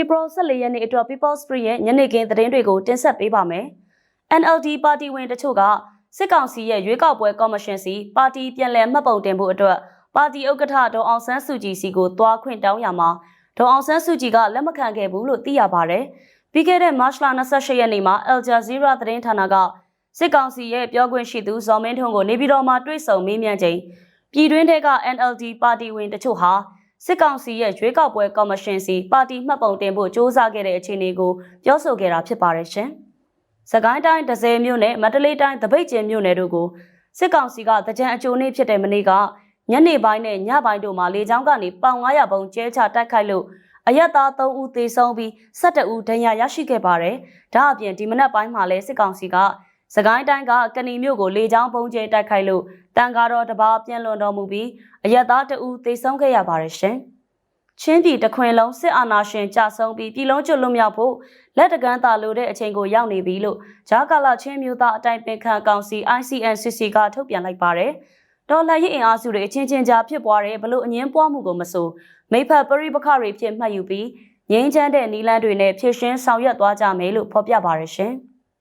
April 14ရက်နေ့အတွက် People's Free ရဲ့ညနေခင်းသတင်းတွေကိုတင်ဆက်ပေးပါမယ်။ NLD ပါတီဝင်တချို့ကစစ်ကောင်စီရဲ့ရွေးကောက်ပွဲကော်မရှင်စီပါတီပြန်လည်မှတ်ပုံတင်ဖို့အတွက်ပါတီဥက္ကဋ္ဌဒေါအောင်ဆန်းစုကြည်စီကိုတွားခွင့်တောင်းရမှာဒေါအောင်ဆန်းစုကြည်ကလက်မခံခဲ့ဘူးလို့သိရပါဗျ။ပြီးခဲ့တဲ့မတ်လ28ရက်နေ့မှာ Al Jazeera သတင်းဌာနကစစ်ကောင်စီရဲ့ပြောခွင့်ရှိသူဇော်မင်းထွန်းကိုနေပြည်တော်မှာတွေ့ဆုံမေးမြန်းချိန်ပြည်တွင်းထဲက NLD ပါတီဝင်တချို့ဟာ စစ်ကောင်စီရဲ့ရွေးကောက်ပွဲကော်မရှင်စီပါတီမှတ်ပုံတင်ဖို့စ조사ခဲ့တဲ့အခြေအနေကိုပြောဆိုခဲ့တာဖြစ်ပါတယ်ရှင်။စကိုင်းတိုင်းဒဇယ်မြို့နယ်မန္တလေးတိုင်းတပိတ်ကျင်းမြို့နယ်တို့ကိုစစ်ကောင်စီကတကြံအကျိုးနေ့ဖြစ်တဲ့မနေ့ကညနေပိုင်းနဲ့ညပိုင်းတို့မှာလေကြောင်းကနေပေါင်900ပုံကျဲချတိုက်ခိုက်လို့အရက်သား3ဦးသေဆုံးပြီး12ဦးဒဏ်ရာရရှိခဲ့ပါတယ်။ဒါအပြင်ဒီမနက်ပိုင်းမှာလည်းစစ်ကောင်စီက စကိုင်းတိုင်းကကဏီမြို့ကိုလေကြောင်းပုံကျဲတိုက်ခိုက်လို့တန်ကားတော်တစ်ပါးပြန်လွန်တော်မူပြီးအရက်သား2ဦးသေဆုံးခဲ့ရပါတယ်ရှင်။ချင်းပြည်တခွင်လုံးစစ်အာဏာရှင်ကြဆုံးပြီးပြည်လုံးကျွလွတ်မြောက်ဖို့လက်တကမ်းသာလိုတဲ့အချိန်ကိုရောက်နေပြီလို့ဂျာကာလာချင်းမျိုးသားအတိုင်းပင်ခံကောင်စီ ICNCC ကထုတ်ပြန်လိုက်ပါတယ်။ဒေါ်လာရေးအင်အားစုတွေအချင်းချင်းကြားဖြစ်ပွားတဲ့ဘလို့အငင်းပွားမှုကိုမဆိုမိဖက်ပရိပခတွေဖြစ်မှတ်ယူပြီးငြိမ်းချမ်းတဲ့နီလန်းတွေနဲ့ဖြည့်ရှင်းဆောင်ရွက်သွားကြမယ်လို့ဖော်ပြပါရရှင်။